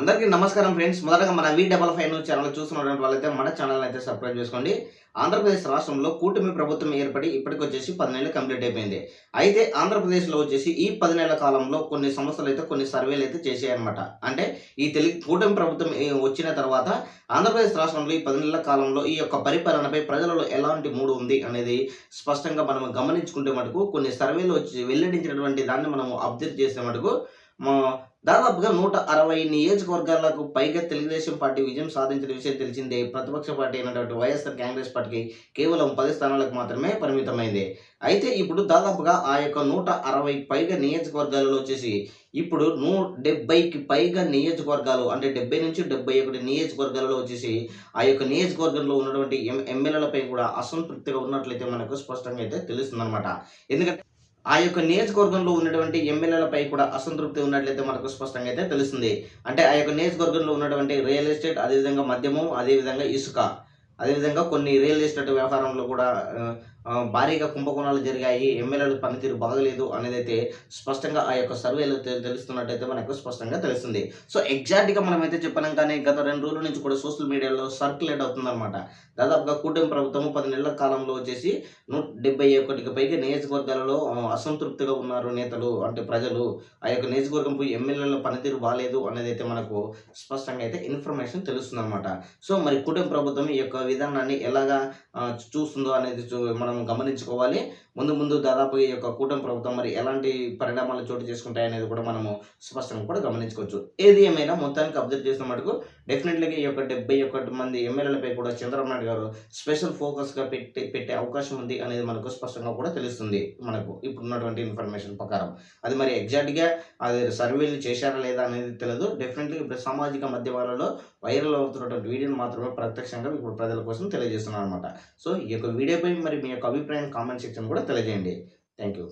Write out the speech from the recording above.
అందరికీ నమస్కారం ఫ్రెండ్స్. మొదటగా మన V double five news channel చూస్తున్నటువంటి వాళ్ళైతే మన ఛానల్ అయితే సబ్స్క్రైబ్ చేసుకోండి. ఆంధ్రప్రదేశ్ రాష్ట్రంలో కూటమి ప్రభుత్వం ఏర్పడి ఇప్పటికి వచ్చేసి పది నెలలు కంప్లీట్ అయిపోయింది. అయితే ఆంధ్రప్రదేశ్లో వచ్చేసి ఈ పది నెలల కాలంలో కొన్ని సంస్థలు అయితే కొన్ని సర్వేలు అయితే చేసాయన్నమాట అంటే ఈ తెలి కూటమి ప్రభుత్వం వచ్చిన తర్వాత ఆంధ్రప్రదేశ్ రాష్ట్రంలో ఈ పది నెలల కాలంలో ఈ యొక్క పరిపాలనపై ప్రజలలో ఎలాంటి మూడు ఉంది అనేది స్పష్టంగా మనం గమనించుకుంటే మటుకు కొన్ని సర్వేలు వచ్చి వెల్లడించినటువంటి దాన్ని మనం అబ్జర్వ్ చేసే మటుకు మా దాదాపుగా నూట అరవై నియోజకవర్గాలకు పైగా తెలుగుదేశం పార్టీ విజయం సాధించిన విషయం తెలిసిందే. ప్రతిపక్ష పార్టీ అయినటువంటి వైఎస్ఆర్ కాంగ్రెస్ పార్టీకి కేవలం పది స్థానాలకు మాత్రమే పరిమితమైంది. అయితే ఇప్పుడు దాదాపుగా ఆ యొక్క నూట అరవై పైగా నియోజకవర్గాలలో వచ్చేసి ఇప్పుడు నూ డెబ్బైకి పైగా నియోజకవర్గాలు అంటే డెబ్బై నుంచి డెబ్బై ఒకటి నియోజకవర్గాలలో వచ్చేసి ఆ యొక్క నియోజకవర్గంలో ఉన్నటువంటి ఎం ఎమ్మెల్యేలపై కూడా అసంతృప్తిగా ఉన్నట్లయితే మనకు స్పష్టంగా అయితే తెలుస్తుందన్నమాట. ఎందుకంటే ఆ యొక్క నియోజకవర్గంలో ఉన్నటువంటి ఎమ్మెల్యేలపై కూడా అసంతృప్తి ఉన్నట్లయితే మనకు స్పష్టంగా అయితే తెలుస్తుంది. అంటే ఆ యొక్క నియోజకవర్గంలో ఉన్నటువంటి రియల్ ఎస్టేట్ అదేవిధంగా మద్యము అదేవిధంగా ఇసుక. అదేవిధంగా కొన్ని రియల్ ఎస్టేట్ వ్యాపారంలో కూడా భారీగా కుంభకోణాలు జరిగాయి. ఎమ్మెల్యేల పనితీరు బాగలేదు అనేది అయితే స్పష్టంగా ఆ యొక్క సర్వేలో తెలుస్తున్నట్టయితే మనకు స్పష్టంగా తెలుస్తుంది. సో ఎగ్జాక్ట్గా మనం అయితే చెప్పలేం కానీ గత రెండు రోజుల నుంచి కూడా సోషల్ మీడియాలో సర్క్యులేట్ అవుతుందన్నమాట. దాదాపుగా కూటమి ప్రభుత్వం పది నెలల కాలంలో వచ్చేసి నూట డెబ్బై ఒకటికి పైగా నియోజకవర్గాలలో అసంతృప్తిగా ఉన్నారు నేతలు అంటే ప్రజలు. ఆ యొక్క నియోజకవర్గంపై ఎమ్మెల్యేల పనితీరు బాగాలేదు అనేది అయితే మనకు స్పష్టంగా అయితే ఇన్ఫర్మేషన్ తెలుస్తుంది అనమాట సో మరి కూటమి ప్రభుత్వం ఈ యొక్క విధానాన్ని ఎలాగా చూస్తుందో అనేది చూ- మనం గమనించుకోవాలి. ముందు ముందు దాదాపు ఈ యొక్క కూటమి ప్రభుత్వం మరి ఎలాంటి పరిణామాలు చోటు చేసుకుంటాయి అనేది కూడా మనము స్పష్టంగా కూడా గమనించుకోవచ్చు. ఏది ఏమైనా మొత్తానికి అబ్జర్వ్ చేసిన మటుకు డెఫినెట్లీగా ఈ యొక్క డెబ్బై ఒకటి మంది ఎమ్మెల్యేలపై కూడా చంద్రబాబు నాయుడు గారు స్పెషల్ ఫోకస్గా పెట్టి పెట్టే అవకాశం ఉంది అనేది మనకు స్పష్టంగా కూడా తెలుస్తుంది మనకు ఇప్పుడున్నటువంటి ఇన్ఫర్మేషన్ ప్రకారం. అది మరి ఎగ్జాక్ట్గా అది సర్వేలు చేశారా లేదా అనేది తెలియదు డెఫినెట్లీ ఇప్పుడు సామాజిక మాధ్యమాలలో వైరల్ అవుతున్నటువంటి వీడియోని మాత్రమే ప్రత్యక్షంగా ఇప్పుడు ప్రజల కోసం తెలియజేస్తున్నాను అనమాట సో ఈ యొక్క వీడియోపై మరి మీ యొక్క అభిప్రాయం కామెంట్ సెక్షన్ కూడా తెలియజేయండి. Thank you